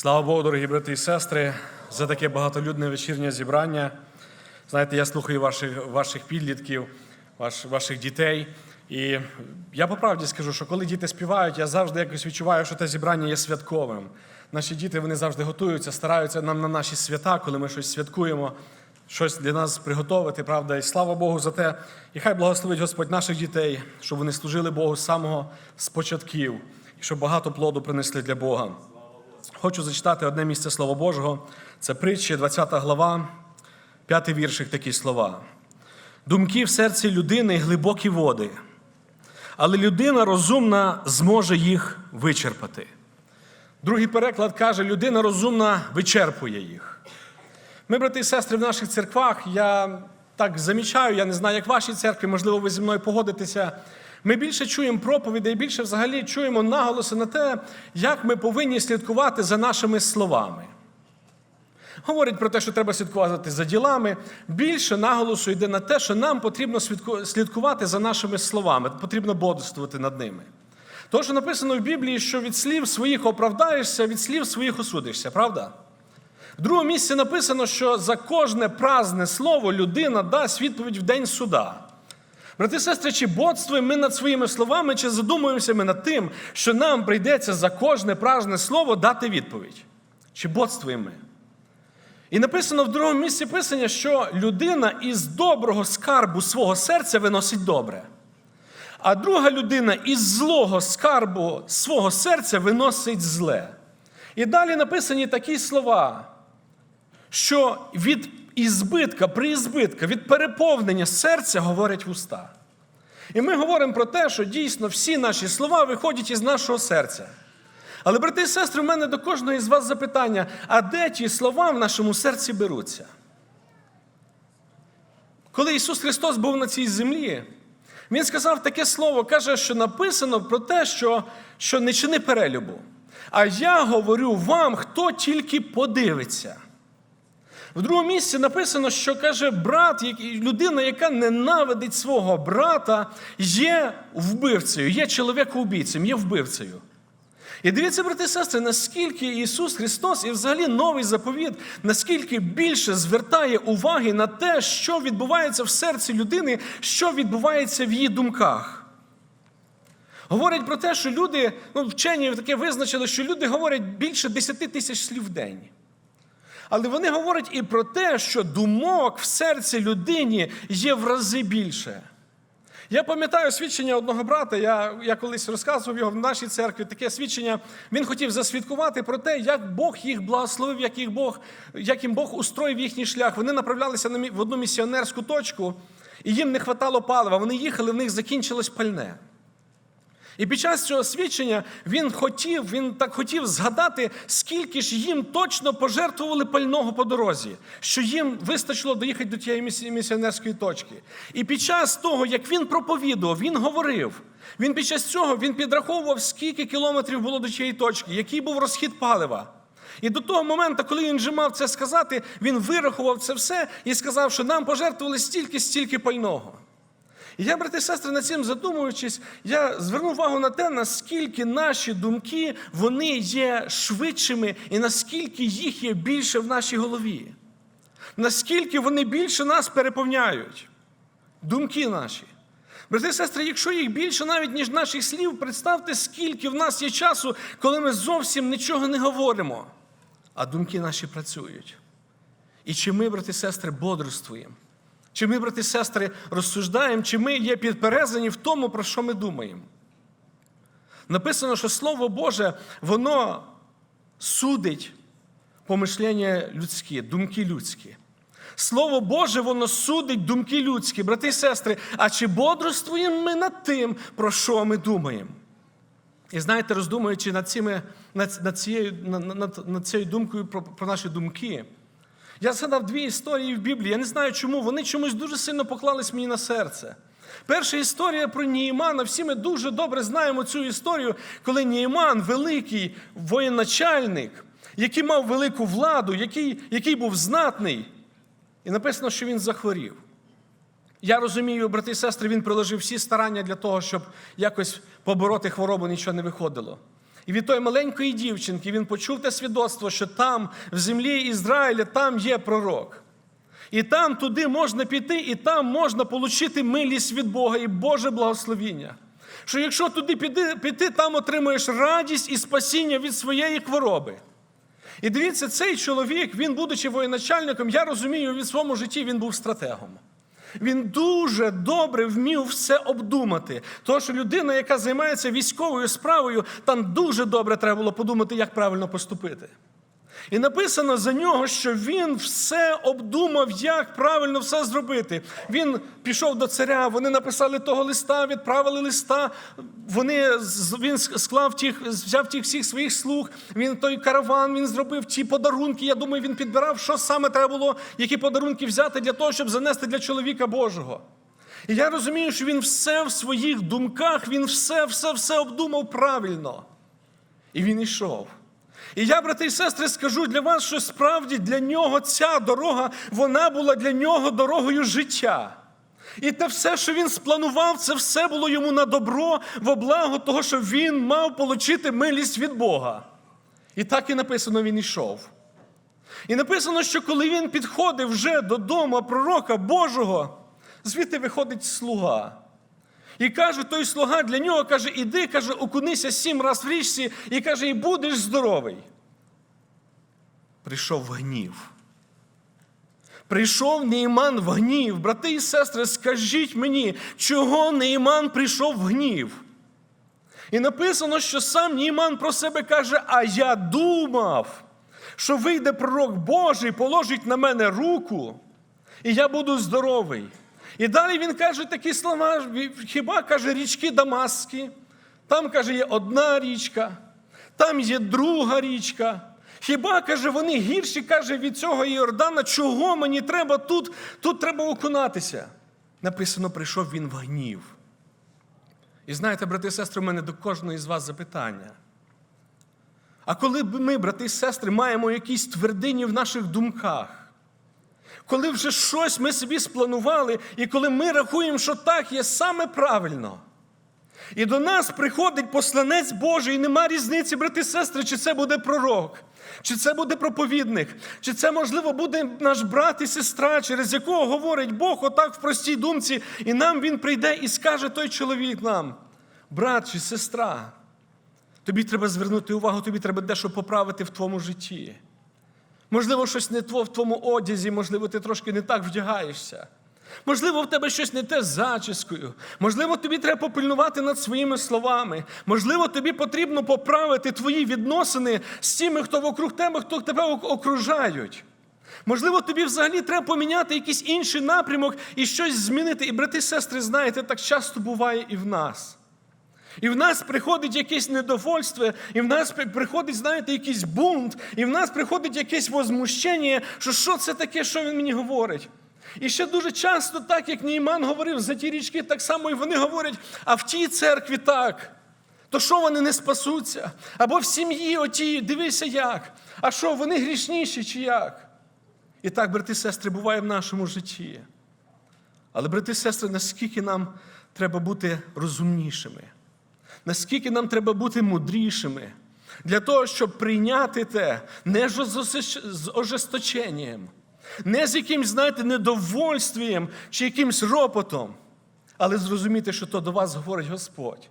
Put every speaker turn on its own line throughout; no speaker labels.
Слава Богу, дорогі брати і сестри, за таке багатолюдне вечірнє зібрання. Знаєте, я слухаю ваших, ваших підлітків, ваш, ваших дітей. І я по правді скажу, що коли діти співають, я завжди якось відчуваю, що те зібрання є святковим. Наші діти вони завжди готуються, стараються нам на наші свята, коли ми щось святкуємо, щось для нас приготувати, правда. І слава Богу за те. І хай благословить Господь наших дітей, щоб вони служили Богу з самого спочатків, і щоб багато плоду принесли для Бога. Хочу зачитати одне місце Слова Божого. Це притчі, 20 глава, п'ятий віршик такі слова. Думки в серці людини глибокі води, але людина розумна зможе їх вичерпати. Другий переклад каже, людина розумна вичерпує їх. Ми, брати і сестри, в наших церквах, я так замічаю, я не знаю, як ваші церкви, можливо, ви зі мною погодитеся. Ми більше чуємо проповідей, більше взагалі чуємо наголоси на те, як ми повинні слідкувати за нашими словами. Говорять про те, що треба слідкувати за ділами. Більше наголосу йде на те, що нам потрібно слідкувати за нашими словами, потрібно бодрствувати над ними. Тому що написано в Біблії, що від слів своїх оправдаєшся, від слів своїх осудишся, правда? В другому місці написано, що за кожне празне слово людина дасть відповідь в день суда. Брати сестри, чи бодствуємо ми над своїми словами, чи задумуємося ми над тим, що нам прийдеться за кожне празне слово дати відповідь? Чи бодствуємо ми? І написано в другому місці писання, що людина із доброго скарбу свого серця виносить добре. А друга людина із злого скарбу свого серця виносить зле. І далі написані такі слова, що від ізбитка, приізбитка, від переповнення серця говорять вуста. І ми говоримо про те, що дійсно всі наші слова виходять із нашого серця. Але, брати і сестри, в мене до кожного із вас запитання: а де ті слова в нашому серці беруться? Коли Ісус Христос був на цій землі, Він сказав таке слово, каже, що написано про те, що, що не чини перелюбу. А я говорю вам, хто тільки подивиться. В другому місці написано, що каже брат, людина, яка ненавидить свого брата, є вбивцею, є чоловікоубійцем, є вбивцею. І дивіться, брати і сестри, наскільки Ісус Христос і взагалі новий заповіт, наскільки більше звертає уваги на те, що відбувається в серці людини, що відбувається в її думках. Говорять про те, що люди, ну, вчені таке визначили, що люди говорять більше 10 тисяч слів в день. Але вони говорять і про те, що думок в серці людині є в рази більше. Я пам'ятаю свідчення одного брата, я, я колись розказував його в нашій церкві, таке свідчення. Він хотів засвідкувати про те, як Бог їх благословив, як, їх Бог, як їм Бог устроїв їхній шлях. Вони направлялися на в одну місіонерську точку, і їм не хватало палива. Вони їхали, в них закінчилось пальне. І під час цього свідчення він хотів, він так хотів згадати, скільки ж їм точно пожертвували пального по дорозі, що їм вистачило доїхати до тієї місіонерської точки. І під час того, як він проповідував, він говорив. Він під час цього він підраховував, скільки кілометрів було до тієї точки, який був розхід палива. І до того моменту, коли він вже мав це сказати, він вирахував це все і сказав, що нам пожертвували стільки, стільки пального. І я, брати і сестри, над цим задумуючись, я звернув увагу на те, наскільки наші думки вони є швидшими і наскільки їх є більше в нашій голові. Наскільки вони більше нас переповняють. Думки наші. Брати і сестри, якщо їх більше навіть, ніж наших слів, представте, скільки в нас є часу, коли ми зовсім нічого не говоримо, а думки наші працюють. І чи ми, брати і сестри, бодрствуємо? Чи ми, брати і сестри, розсуждаємо, чи ми є підперезані в тому, про що ми думаємо? Написано, що Слово Боже, воно судить помишлення людські, думки людські. Слово Боже, воно судить думки людські, брати і сестри. А чи бодрствуємо ми над тим, про що ми думаємо? І знаєте, роздумуючи над, цими, над, над, цією, над, над, над цією думкою про, про наші думки, я згадав дві історії в Біблії. Я не знаю чому. Вони чомусь дуже сильно поклались мені на серце. Перша історія про Ніїмана. Всі ми дуже добре знаємо цю історію, коли Ніїман, великий воєначальник, який мав велику владу, який, який був знатний, і написано, що він захворів. Я розумію, брати і сестри, він приложив всі старання для того, щоб якось побороти хворобу, нічого не виходило. І від тої маленької дівчинки він почув те свідоцтво, що там, в землі Ізраїля, там є пророк. І там туди можна піти, і там можна отримати милість від Бога і Боже благословіння. Що якщо туди піти, піти, там отримуєш радість і спасіння від своєї хвороби. І дивіться, цей чоловік, він, будучи воєначальником, я розумію, від своєму житті він був стратегом. Він дуже добре вмів все обдумати. Що людина, яка займається військовою справою, там дуже добре треба було подумати, як правильно поступити. І написано за нього, що він все обдумав, як правильно все зробити. Він пішов до царя, вони написали того листа, відправили листа. Вони, він склав тих, взяв тих всіх своїх слуг. Він той караван, він зробив ті подарунки. Я думаю, він підбирав, що саме треба було, які подарунки взяти для того, щоб занести для чоловіка Божого. І я розумію, що він все в своїх думках, він все, все, все обдумав правильно. І він йшов. І я, брати і сестри, скажу для вас, що справді для нього ця дорога, вона була для нього дорогою життя. І те все, що він спланував, це все було йому на добро, во благо того, що він мав отримати милість від Бога. І так і написано, він йшов. І написано, що коли він підходив вже додому пророка Божого, звідти виходить слуга. І каже той слуга для нього, каже, іди, каже, окунися сім раз в річці, і каже, і будеш здоровий. Прийшов гнів. Прийшов Нейман в гнів. Брати і сестри, скажіть мені, чого Нейман прийшов в гнів? І написано, що сам Нейман про себе каже: А я думав, що вийде пророк Божий, положить на мене руку, і я буду здоровий. І далі він каже такі слова: хіба каже річки Дамаски, там каже, є одна річка, там є друга річка. Хіба каже, вони гірші каже від цього Іордана, чого мені треба тут? Тут треба окунатися. Написано, прийшов він в гнів. І знаєте, брати і сестри, у мене до кожного із вас запитання. А коли ми, брати і сестри, маємо якісь твердині в наших думках, коли вже щось ми собі спланували, і коли ми рахуємо, що так є саме правильно. І до нас приходить посланець Божий, і нема різниці, брати і сестри, чи це буде пророк, чи це буде проповідник, чи це, можливо, буде наш брат і сестра, через якого говорить Бог отак в простій думці, і нам він прийде і скаже той чоловік нам: брат чи сестра, тобі треба звернути увагу, тобі треба дещо поправити в твоєму житті. Можливо, щось не тво в твоєму одязі, можливо, ти трошки не так вдягаєшся. Можливо, в тебе щось не те з зачіскою. Можливо, тобі треба попильнувати над своїми словами. Можливо, тобі потрібно поправити твої відносини з тими, хто вокруг тебе, хто тебе окружають. Можливо, тобі взагалі треба поміняти якийсь інший напрямок і щось змінити. І брати сестри, знаєте, так часто буває і в нас. І в нас приходить якесь недовольство, і в нас приходить, знаєте, якийсь бунт, і в нас приходить якесь возмущення, що що це таке, що він мені говорить. І ще дуже часто, так як Нейман говорив за ті річки, так само і вони говорять, а в тій церкві так. То що вони не спасуться? Або в сім'ї отій, дивися як. А що, вони грішніші чи як? І так, брати і сестри, буває в нашому житті. Але, брати і сестри, наскільки нам треба бути розумнішими? Наскільки нам треба бути мудрішими для того, щоб прийняти те не з ожесточенням, не з якимсь, знаєте, недовольствієм чи якимсь ропотом, але зрозуміти, що то до вас говорить Господь.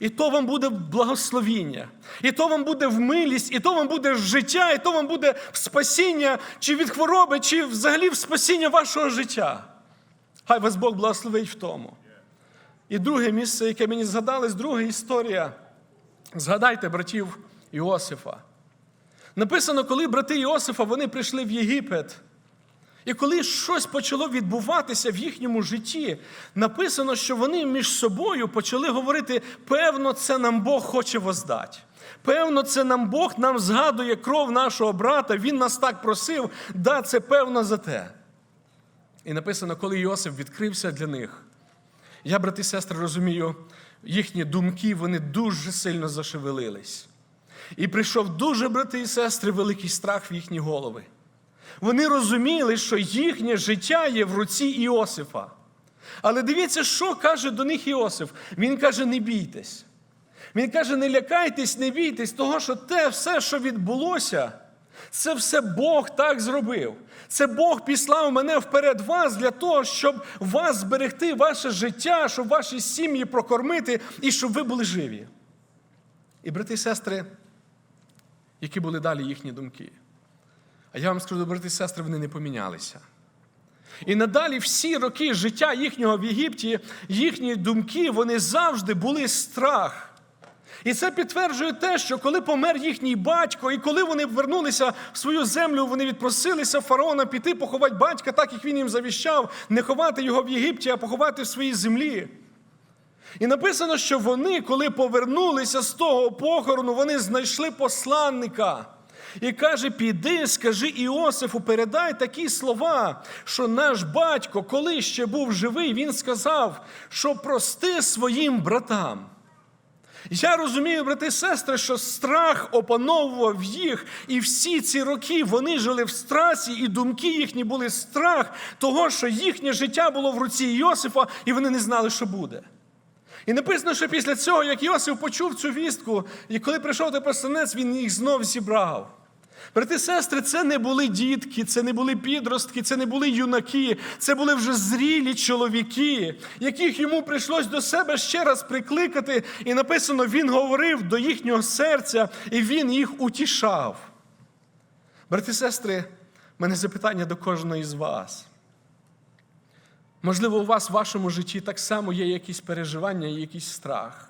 І то вам буде благословіння, і то вам буде в милість, і то вам буде життя, і то вам буде спасіння чи від хвороби, чи взагалі в спасіння вашого життя. Хай вас Бог благословить в тому. І друге місце, яке мені згадалось, друга історія. Згадайте братів Іосифа. Написано, коли брати Іосифа вони прийшли в Єгипет. І коли щось почало відбуватися в їхньому житті, написано, що вони між собою почали говорити: певно, це нам Бог хоче воздати. Певно, це нам Бог нам згадує кров нашого брата, він нас так просив, да, це певно за те. І написано, коли Йосиф відкрився для них. Я, брати і сестри, розумію, їхні думки вони дуже сильно зашевелились. І прийшов дуже, брати і сестри, великий страх в їхні голови. Вони розуміли, що їхнє життя є в руці Іосифа. Але дивіться, що каже до них Іосиф. Він каже: не бійтесь. Він каже: не лякайтесь, не бійтесь, того, що те все, що відбулося, це все Бог так зробив. Це Бог післав мене вперед вас для того, щоб вас зберегти, ваше життя, щоб ваші сім'ї прокормити і щоб ви були живі. І брати і сестри, які були далі їхні думки. А я вам скажу, брати і сестри, вони не помінялися. І надалі всі роки життя їхнього в Єгипті, їхні думки, вони завжди були страх. І це підтверджує те, що коли помер їхній батько, і коли вони вернулися в свою землю, вони відпросилися фараона піти поховати батька, так як він їм завіщав, не ховати його в Єгипті, а поховати в своїй землі. І написано, що вони, коли повернулися з того похорону, вони знайшли посланника. І каже: піди, скажи Іосифу, передай такі слова, що наш батько, коли ще був живий, він сказав, що прости своїм братам. Я розумію, брати і сестри, що страх опановував їх, і всі ці роки вони жили в страсі, і думки їхні були страх того, що їхнє життя було в руці Йосифа, і вони не знали, що буде. І написано, що після цього, як Йосиф почув цю вістку, і коли прийшов той посланець, він їх знов зібрав. Брати сестри, це не були дітки, це не були підростки, це не були юнаки, це були вже зрілі чоловіки, яких йому прийшлось до себе ще раз прикликати. І написано, він говорив до їхнього серця, і він їх утішав. Брати сестри, в мене запитання до кожного із вас. Можливо, у вас в вашому житті так само є якісь переживання і якийсь страх.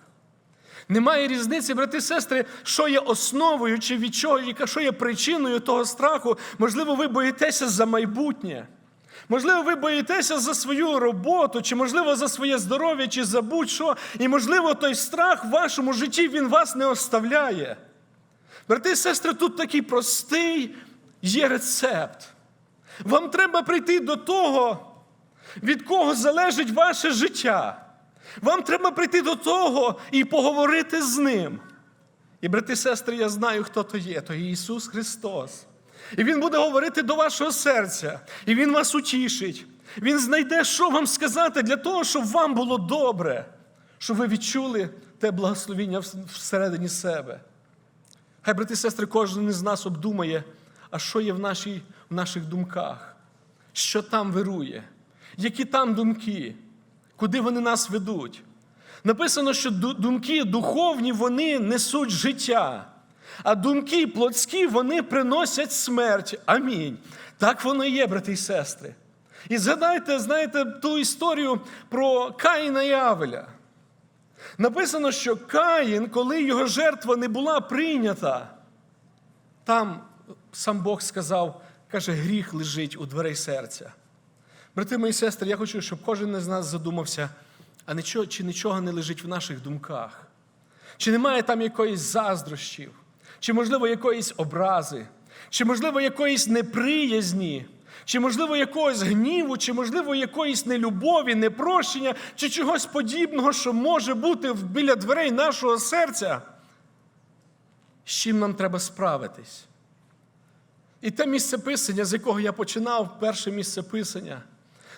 Немає різниці, брати і сестри, що є основою, чи від чого, що є причиною того страху. Можливо, ви боїтеся за майбутнє. Можливо, ви боїтеся за свою роботу, чи, можливо, за своє здоров'я, чи за будь-що. І, можливо, той страх в вашому житті він вас не оставляє. Брати і сестри, тут такий простий є рецепт. Вам треба прийти до того, від кого залежить ваше життя. Вам треба прийти до того і поговорити з ним. І, брати і сестри, я знаю, хто то є, то є Ісус Христос. І Він буде говорити до вашого серця, і Він вас утішить. Він знайде, що вам сказати для того, щоб вам було добре, щоб ви відчули те благословіння всередині себе. Хай, брати і сестри, кожен із нас обдумає, а що є в, нашій, в наших думках, що там вирує, які там думки куди вони нас ведуть. Написано, що думки духовні вони несуть життя, а думки плотські вони приносять смерть. Амінь. Так воно і є, брати і сестри. І згадайте, знаєте, ту історію про Каїна і Авеля. Написано, що Каїн, коли його жертва не була прийнята, там сам Бог сказав, каже, гріх лежить у дверей серця. Брати мої сестри, я хочу, щоб кожен із нас задумався, а нічого, чи нічого не лежить в наших думках, чи немає там якоїсь заздрощів, чи, можливо, якоїсь образи, чи, можливо, якоїсь неприязні, чи, можливо, якогось гніву, чи, можливо, якоїсь нелюбові, непрощення, чи чогось подібного, що може бути біля дверей нашого серця. З чим нам треба справитись? І те місце писання, з якого я починав, перше місце писання.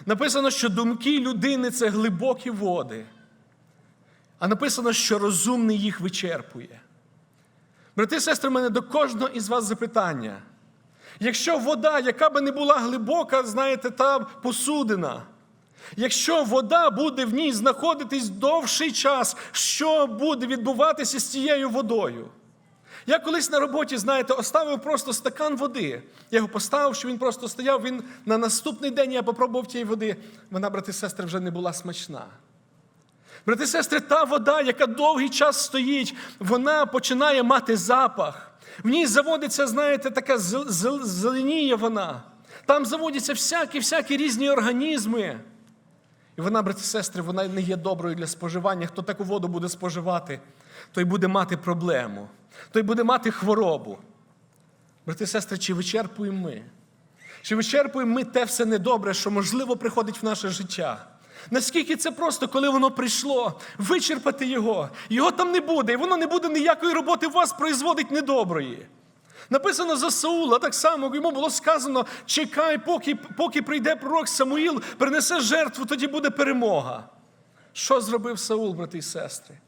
Написано, що думки людини це глибокі води. А написано, що розумний їх вичерпує. Брати і сестри, в мене до кожного із вас запитання. Якщо вода, яка би не була глибока, знаєте, та посудина, якщо вода буде в ній знаходитись довший час, що буде відбуватися з цією водою? Я колись на роботі, знаєте, оставив просто стакан води. Я його поставив, що він просто стояв. Він на наступний день я попробував тієї води. Вона, брати сестри, вже не була смачна. Брати сестри, та вода, яка довгий час стоїть, вона починає мати запах. В ній заводиться, знаєте, така зеленіє вона. Там заводяться всякі-всякі різні організми. І вона, брати сестри, вона не є доброю для споживання. Хто таку воду буде споживати, той буде мати проблему той буде мати хворобу. Брати і сестри, чи вичерпуємо ми? Чи вичерпуємо ми те все недобре, що можливо приходить в наше життя? Наскільки це просто, коли воно прийшло, вичерпати його, його там не буде, і воно не буде ніякої роботи в вас производить недоброї. Написано за Саула, так само йому було сказано: чекай, поки поки прийде пророк Самуїл, принесе жертву, тоді буде перемога. Що зробив Саул, брати і сестри?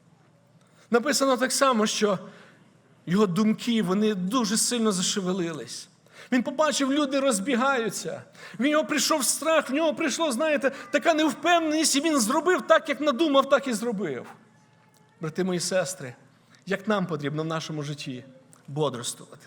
Написано так само, що його думки вони дуже сильно зашевелились. Він побачив, люди розбігаються. В нього прийшов страх, в нього прийшло, знаєте, така невпевненість, і він зробив так, як надумав, так і зробив. Брати мої сестри, як нам потрібно в нашому житті бодрствувати.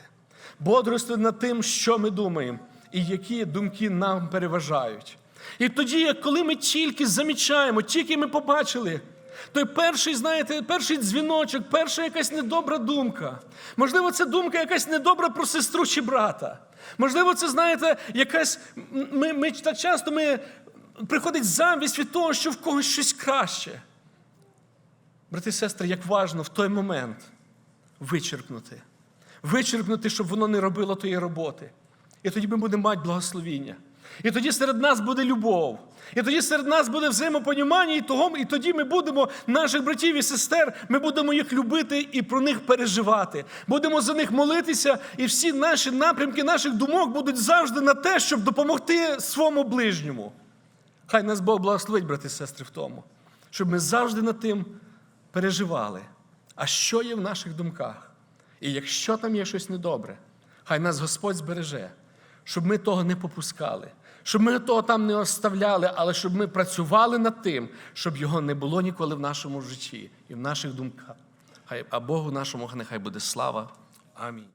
Бодрствувати над тим, що ми думаємо, і які думки нам переважають. І тоді, коли ми тільки замічаємо, тільки ми побачили, той перший, знаєте, перший дзвіночок, перша якась недобра думка. Можливо, це думка якась недобра про сестру чи брата. Можливо, це, знаєте, якась. Ми, ми так часто ми приходить завість від того, що в когось щось краще. Брати і сестри, як важно в той момент вичерпнути. Вичерпнути, щоб воно не робило тої роботи. І тоді ми будемо мати благословіння. І тоді серед нас буде любов. І тоді серед нас буде взаємопонімання, і, того, і тоді ми будемо наших братів і сестер, ми будемо їх любити і про них переживати. Будемо за них молитися, і всі наші напрямки наших думок будуть завжди на те, щоб допомогти своєму ближньому. Хай нас Бог благословить, брати і сестри, в тому, щоб ми завжди над тим переживали. А що є в наших думках? І якщо там є щось недобре, хай нас Господь збереже, щоб ми того не попускали, щоб ми того там не оставляли, але щоб ми працювали над тим, щоб його не було ніколи в нашому житті і в наших думках. Хай, а Богу нашому нехай буде слава. Амінь.